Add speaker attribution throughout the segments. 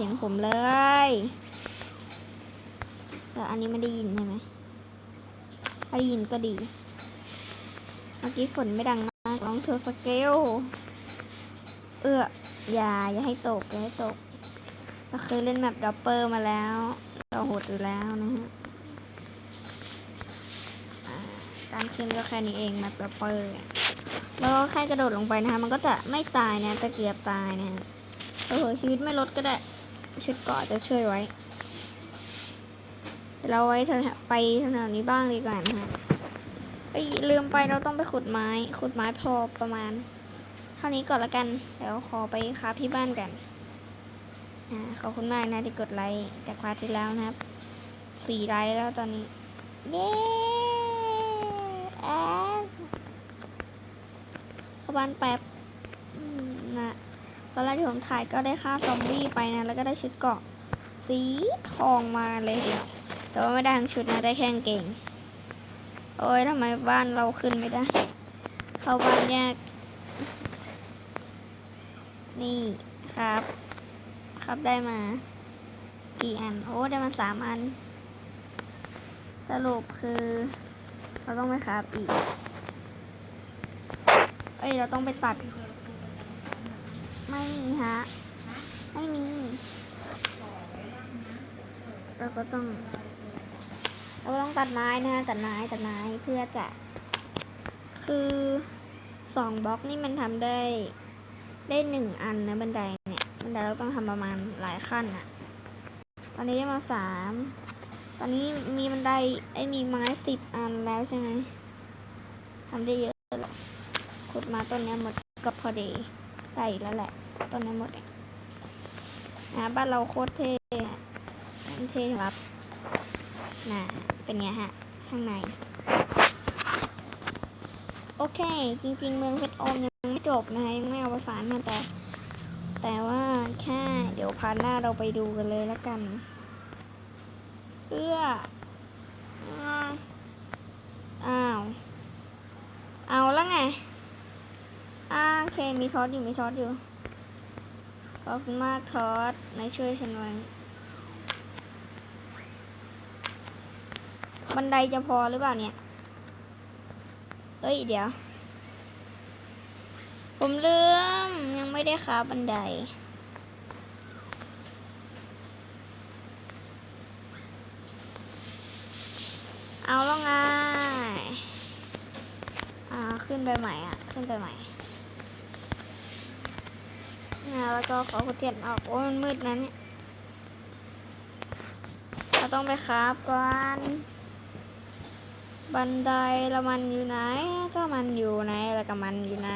Speaker 1: เสียงผมเลยแต่อันนี้ไม่ได้ยินใช่ไหมถ้าได้ยินก็ดี เมื่อกี้ฝนไม่ดังมากลองโชว์สเกล เอื้ออย่าอย่าให้ตกอย่าให้ตก เราเคยเล่นแมปดับเปอร์มาแล้ว เราโหดอยู่แล้วนะฮะการขึ้นก็แค่นี้เองแมปดับเปอร์ แล้วก็แค่กระโดดลงไปนะคะมันก็จะไม่ตายนะแต่เกือบตายนะฮะโอ้โหชีวิตไม่ลดก็ได้ ชุดเกาะจะช่วยไว้เราไว้แถไปแถวนี้บ้างดีกว่านะฮะเอ้ลืมไปเราต้องไปขุดไม้ ขุดไม้พอประมาณ เท่านี้ก่อนละกัน เดี๋ยวขอไปคราฟที่บ้านกันอ่าขอบคุณมากนะที่กดไลค์จากคลาที่แล้วนะครับสี่ไลค์แล้วตอนนี้ เย้แอนเข้าบ้านแป๊บ อนแรกที่ผมถ่ายก็ได้ฆ่าซอมบี้ไปนะ แล้วก็ได้ชุดเกราะสีทองมาเลยเดียวแต่ว่าไม่ได้ทั้งชุดนะ ได้แค่กางเก่งโอ้ยทำไมบ้านเราขึ้นไม่ได้ เข้าบ้านยาก นี่ครับ ครับได้มา กี่อัน โอ้ได้มาสามอัน สรุปคือ เราต้องไปครับอีก เอ้ย เราต้องไปตัด ไม่มีฮะ ไม่มี เราก็ต้อง เราต้องตัดไม้นะฮะตัดไม้ตัดไม้เพื่อจะ คือสองบล็อกนี่มันทำได้ ได้หนึ่งอันนะบันไดเนี่ย บันไดเราต้องทำประมาณหลายขั้นอะตอนนี้ได้มาสามตอนนี้มีบันไดไอ้มีไม้สิบอันแล้วใช่ไหมทำได้เยอะแล้วขุดมาต้นนี้หมดก็พอดี ได้อีกแล้วแหละต้นนี้หมดเลยนะบ้านเราโคตรเท่เท่ครับนะเป็นไงฮะ ข้างใน โอเค จริง ๆ เมืองเพชรโอมยังไม่จบนะคะยังไม่เอาประสานมาแต่ แต่ว่าแค่เดี๋ยวพาร์ทหน้าเราไปดูกันเลยแล้วกันเอื้ออ้าว เอาแล้วไง โอเคมีทอสอยู่มีทอสอยู่ขอบคุณมากทอสนายช่วยฉันไว้บันไดจะพอหรือเปล่าเนี่ยเอ้ยเดี๋ยว ผมลืมยังไม่ได้ค้าบันไดเอาแล้วไงอ่า ขึ้นไปใหม่อะ ขึ้นไปใหม่ นะแล้วก็ขอขุดเทียนออกโอ้มันมืดนะเนี่ยเราต้องไปคราฟก่อนบันไดแล้วมันอยู่ไหน ก็มันอยู่ไหนแล้วก็มันอยู่ไหน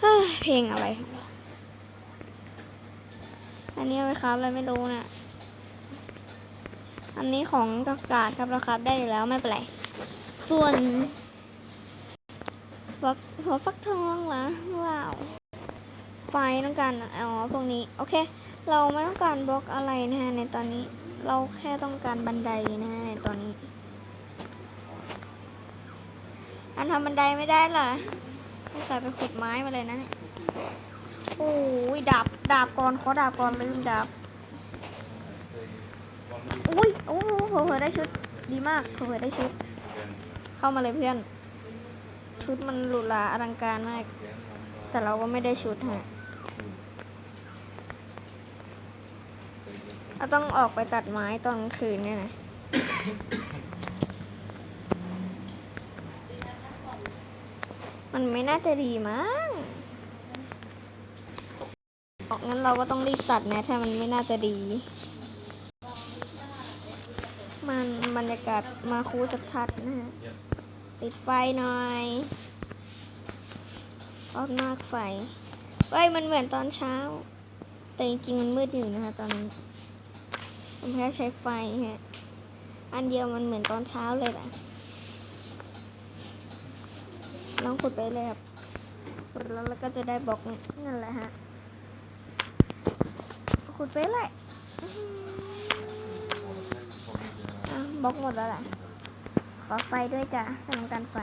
Speaker 1: เฮ้เพลงอะไรของเราอันนี้ไปครับอะไรไม่รู้เนะี่ยอันนี้ของกากาศครับเราครับได้อยู่แล้วไม่เป็นไร ส่วนฟักหัวฟักทองเหรอว้าว ไฟต้องการอ๋อพวกนี้ โอเค เราไม่ต้องการบล็อกอะไรนะฮะในตอนนี้ เราแค่ต้องการบันไดนะฮะในตอนนี้ อันทำบันไดไม่ได้เหรอไม่ใส่ไปขุดไม้มาเลยนะเนี่ย โอ้ยดาบดาบก่อนขอดาบก่อนลืมดาบอุ้ยโอ้โหเผื่อได้ชุดดีมากเผื่อได้ชุด เข้ามาเลยเพื่อน ชุดมันหรูหราอลังการมาก แต่เราก็ไม่ได้ชุดฮะ เราต้องออกไปตัดไม้ตอนคืนเนี่ยนะมันไม่น่าจะดีมั้งออกงั้นเราก็ต้องรีบตัดนะ ถ้ามันไม่น่าจะดี มันบรรยากาศมาคูชัดๆนะฮะติดไฟหน่อยออกมากไฟเฮ้ย มันเหมือนตอนเช้า แต่จริงๆ มันมืดอยู่นะคะตอนนี้ ผมแค่ใช้ไฟฮะ อันเดียวมันเหมือนตอนเช้าเลยแหละลองขุดไปเลยครับขุดแล้วเราก็จะได้บล็อกนั่นแหละฮะ ขุดไปเลยบล็อกหมดแล้วแหละขอไฟด้วยจ้ะทำการไฟ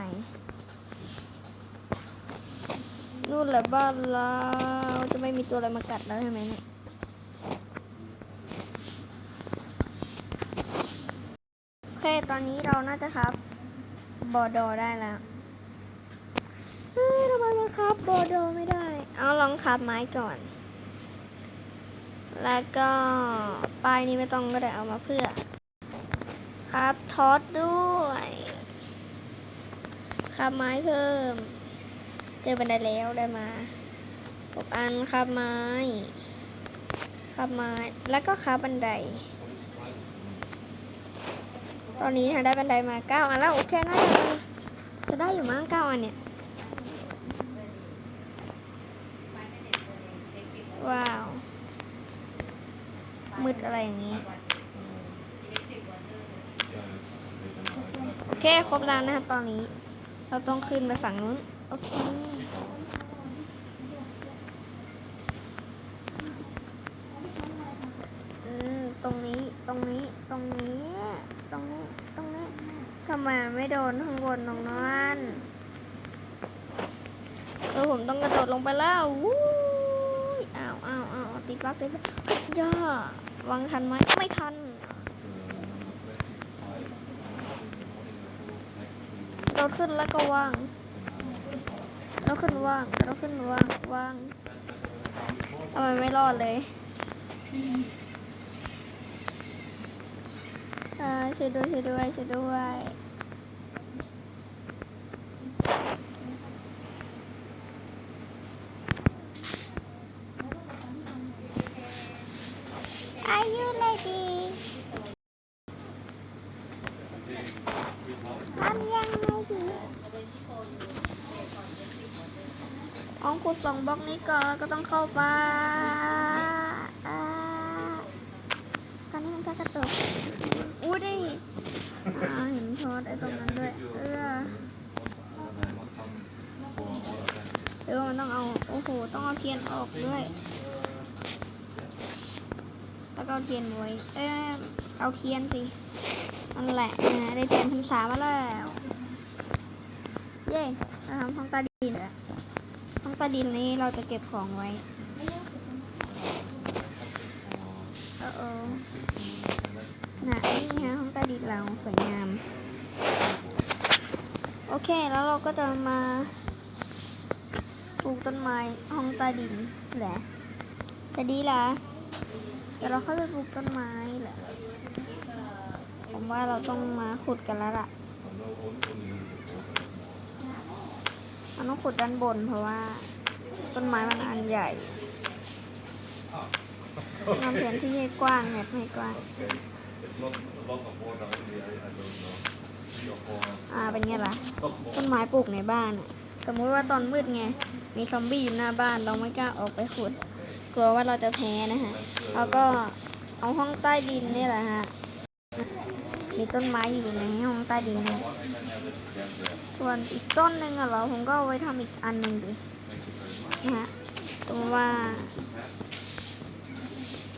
Speaker 1: นู่นแหละบ้านเราจะไม่มีตัวอะไรมากัดแล้วใช่ไหมเนี่ย เคตอนนี้เราน่าจะครับบอดอได้แล้วเฮ้ยทำไมยังครับบอดอไม่ได้ เอาลองครับไม้ก่อน แล้วก็ป้ายนี้ไม่ต้องก็ได้เอามาเพื่อ ครับทอดด้วยครับไม้เพิ่ม เจอบันไดแล้วได้มาหกอันครับไม้ครับไม้แล้วก็ครับบันได ตอนนี้ทาได้บันไดมาเก้าอันแล้วโอเคน่าจะจะได้อยู่มั้งเก้าอันเนี่ย ว้าว มืดอะไรอย่างนี้ โอเค ครบแล้วนะตอนนี้ เราต้องขึ้นไปฝั่งนู้น โอเค อืม ตรงนี้ ตรงนี้ ตรงนี้ ตรงนี้ ตรงนี้ ทำไมไม่โดนข้างบนตรงนั้นเออผมต้องกระโดดลงไปแล้ววู้ยอ้าวอ้าวอ้าวติดบักติดบักย่าวางทันไหมไม่ทันเราขึ้นแล้วก็วางเราขึ้นวางเราขึ้นวางวางทำไมไม่รอดเลยอ่าช่วยด้วยช่วยด้วยช่วยด้วย ทำยังไงดีอองขุดสองบล็อกนี้ก่อนแล้วก็ต้องเข้าไปอ่าตอนนี้มันจะกระตุกอู้ดิเห็นทอดไอ้ตรงนั้นด้วย เออเออมันต้องเอา โอ้โห ต้องเอาเทียนออกด้วย แล้วก็เอาเทียนไว้ เออเอาเทียนสิ นั่นแหละนะได้เทียนพรรษามาแล้ว เย้เราทำห้องใต้ดินแล้วห้องใต้ดินนี้เราจะเก็บของไว้เออเออนะนี่ฮะห้องใต้ดินเราสวยงาม โอเคแล้วเราก็จะมาปลูกต้นไม้ห้องใต้ดินแหละจะดีละเดี๋ยวเราค่อยไปปลูกต้นไม้แหละ ผมว่าเราต้องมาขุดกันแล้วล่ะมันต้องขุดด้านบนเพราะว่า ต้นไม้มันอันใหญ่ทำแผนที่ให้กว้างแบบให้กว้างอ่าเป็นไงล่ะ ต้นไม้ปลูกในบ้านอะสมมุติว่าตอนมืดไง มีซอมบี้อยู่หน้าบ้าน เราไม่กล้าออกไปขุด กลัวว่าเราจะแพ้นะฮะ แล้วก็เอาห้องใต้ดินนี่แหละฮะ มีต้นไม้อยู่ในห้องใต้ดิน ส่วนอีกต้นหนึ่งอะเหรอ ผมก็เอาไว้ทำอีกอันหนึ่งดินะฮะสมมติว่า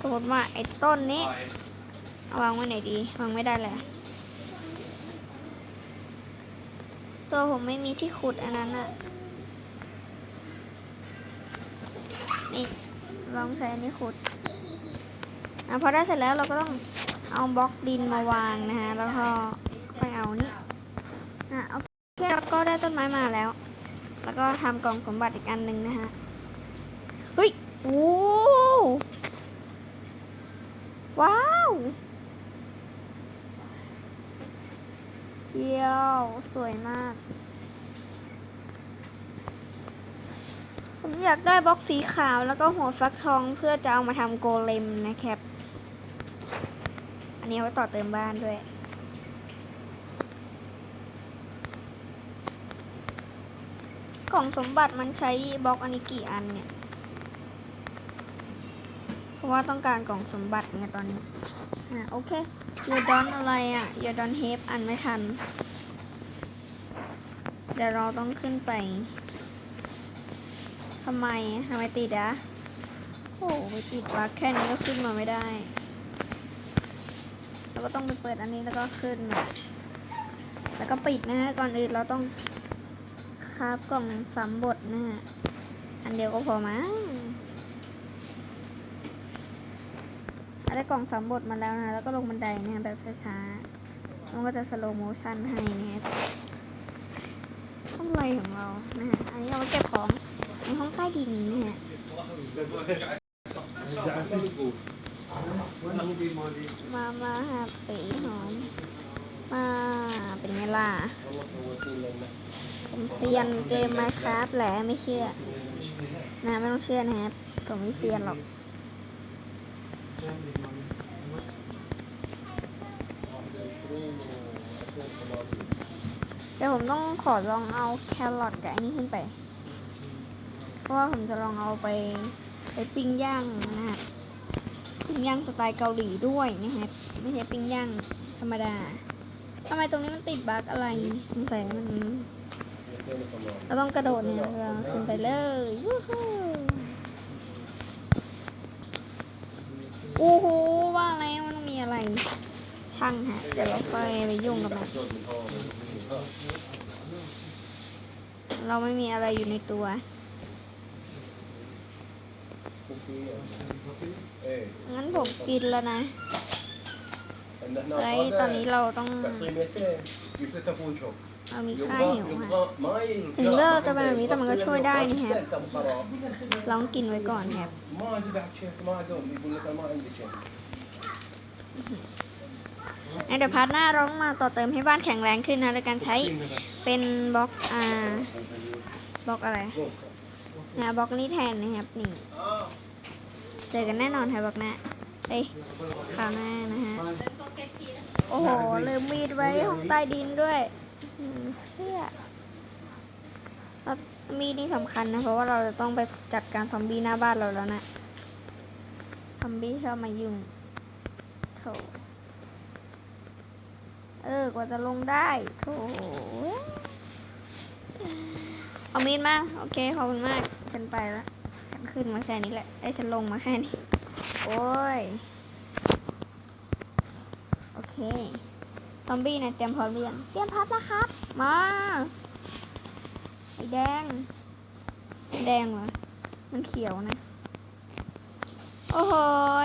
Speaker 1: สมมติว่าไอ้ต้นนี้าวางไว้ไหนดี วางไม่ได้เลยตัวผมไม่มีที่ขุดอันนั้นอะนี่ลองใช้อันนี้ขุดอะพอได้เสร็จแล้วเราก็ต้อง เอาบล็อกดินมาวางนะฮะ แล้วก็ค่อยเอานี่อะโอเคเราก็ได้ต้นไม้มาแล้ว แล้วก็ทำกล่องสมบัติอีกอันหนึ่งนะฮะ เฮ้ย โอ้ว้าวเยี่ยว สวยมาก ผมอยากได้บล็อกสีขาวแล้วก็หัวฟักทองเพื่อจะเอามาทำโกเลมนะครับ อันนี้เอาไว้ต่อเติมบ้านด้วย กล่องสมบัติมันใช้บล็อกอันนี้กี่อันเนี่ย เพราะว่าต้องการกล่องสมบัติไงตอนนี้ อะโอเคอย่าดอนอะไรอะอย่าดอนเฮฟอันไม่ทัน เดี๋ยวเราต้องขึ้นไปทำไมทำไมติดอะโอ้ไปติดวักแค่นี้ก็ขึ้นมาไม่ได้ ก็ต้องไปเปิดอันนี้แล้วก็ขึ้น แล้วก็ปิดนะฮะ ก่อนอื่นเราต้องคาบกล่องสามบทนะฮะ อันเดียวก็พอมั้งอะได้กล่องสามบทมาแล้วนะ แล้วก็ลงบันไดนะฮะแบบช้าๆมันก็จะสโลโมชันให้เนี่ยอะไรของเรานะฮะ อันนี้เรามาเก็บของในห้องใต้ดินนะฮะ มามาหาปีหอม มาเป็นไงล่ะผมเซียนเกมมาครับแหละไม่เชื่อ นะไม่ต้องเชื่อนะครับผมไม่เซียนหรอกเดี๋ยวผมต้องขอลองเอาแครอทกับอันนี้ขึ้นไป เพราะว่าผมจะลองเอาไปไปปิ้งย่างนะครับ ปิ้งย่างสไตล์เกาหลีด้วยนะครับไม่ใช่ปิ้งย่างธรรมดาทำไมตรงนี้มันติดบั๊กอะไรสงสัยมันเราต้องกระโดดเนี่ยเราขึ้นไปเลยวู้ฮู้โอ้โหว่าแล้วมันมีอะไร ช่างฮะเดี๋ยวเราค่อยไปยุ่งกับมันเราไม่มีอะไรอยู่ในตัว งั้นผมกินแล้วนะไว้ตอนนี้เราต้องเรามีข้าวเหี่ยวค่ะถึงเลิกจะเป็นแบบนี้แต่มันก็ช่วยได้นี่ฮะลองกินไว้ก่อนครับเดี๋ยวพาร์ทหน้าร้องมาต่อเติมให้บ้านแข็งแรงขึ้นนะโดยการใช้เป็นบล็อกอ่าบล็อกอะไรนะบล็อกนี้แทนนะครับนี่ เจอกันแน่นอนค่ะบล็อกหน้าเอ้ยคราวหน้านะฮะ โอ้โหลืมมีดไว้ห้องใต้ดินด้วยเพื่อมีดนี่สำคัญนะ เพราะว่าเราจะต้องไปจัดการซอมบี้หน้าบ้านเราแล้วนะ ซอมบี้ชอบมายุ่งโถเออกว่าจะลงได้โถเอามีดมา โอเค ขอบคุณมากฉันไปแล้ว ขึ้นมาแค่นี้แหละ ไอ้ฉันลงมาแค่นี้ โอ้ย โอเค ซอมบี้นะเตรียมพร้อมหรือยังเตรียมพร้อมแล้วครับ มาไอแดง แดงเหรอ มันเขียวนะ โอ้โห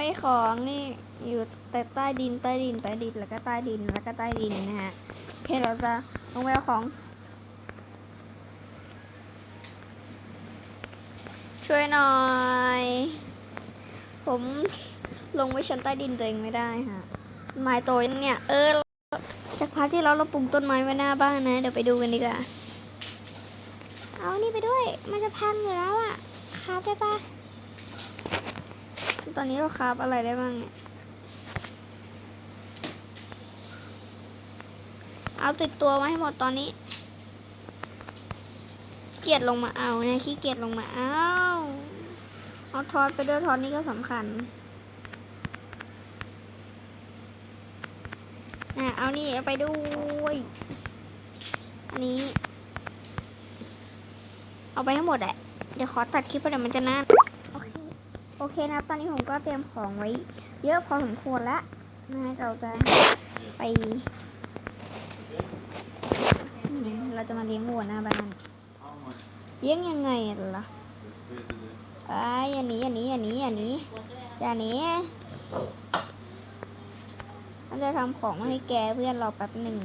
Speaker 1: ยของนี่อยู่แต่ใต้ดินใต้ดินใต้ดินแล้วก็ใต้ดินแล้วก็ใต้ดินนะฮะโอเคเราจะลงไปเอาของ ช่วยหน่อย ผมลงไปชั้นใต้ดินตัวเองไม่ได้ฮะไม้โตเนี่ย เออ จากพาร์ทที่เราเราปลูกต้นไม้ไว้หน้าบ้านนะ เดี๋ยวไปดูกันดีกว่า เอานี่ไปด้วย มันจะพังอยู่แล้วอะคาบได้ปะตอนนี้เราคาบอะไรได้บ้างเนี่ยเอาติดตัวมาให้หมดตอนนี้ กียดลงมาเอานะขี้เกียจลงมาเอาเอาทอดไปด้วยทอดนี่ก็สำคัญนะเอานี่เอาไปด้วยอันนี้ เอาไปให้หมดแหละเดี๋ยวขอตัดคลิปไปเดี๋ยวมันจะนานโอเคโอเคนะครับ ตอนนี้ผมก็เตรียมของไว้ เยอะพอสมควรแล้วนะเราจะไป เราจะมาเลี้ยงวัวหน้าบ้าน เลี้ยงยังไงล่ะไอ้ยอันนี้อันนี้อันนี้อันนี้อันนี้มันจะทำของมาให้แกเพื่อนเราแป๊บหนึ่ง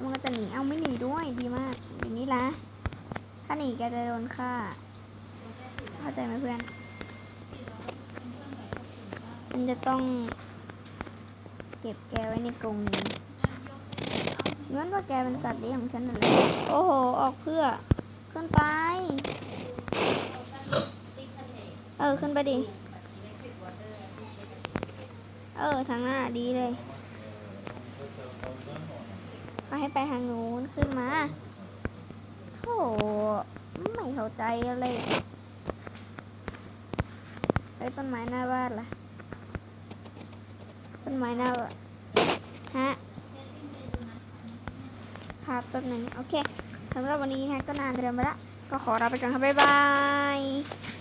Speaker 1: มันก็จะหนีเอาไม่หนีด้วยดีมากอย่างนี้ละถ้าหนีแกจะโดนฆ่าเข้าใจไหมเพื่อน มันจะต้องเก็บแกไว้ในกรงนี้ งั้นว่าแกเป็นสัตว์เลี้ยงของฉันนั่นแหละโอ้โห ออกเพื่อ ขึ้นไป เออ ขึ้นไปดิ เออ ทางหน้าดีเลยเอาให้ไปทางนู้นขึ้นมาโธ่ไม่เข้าใจเลยไปต้นไม้หน้าบ้านล่ะ ต้นไม้หน้าบ้า นฮะครับแป๊บหนึงโอเคสำหรับวันนี้นะก็นานเดินไปละ ก็ขอลาไปก่อนครับบ๊ายบาย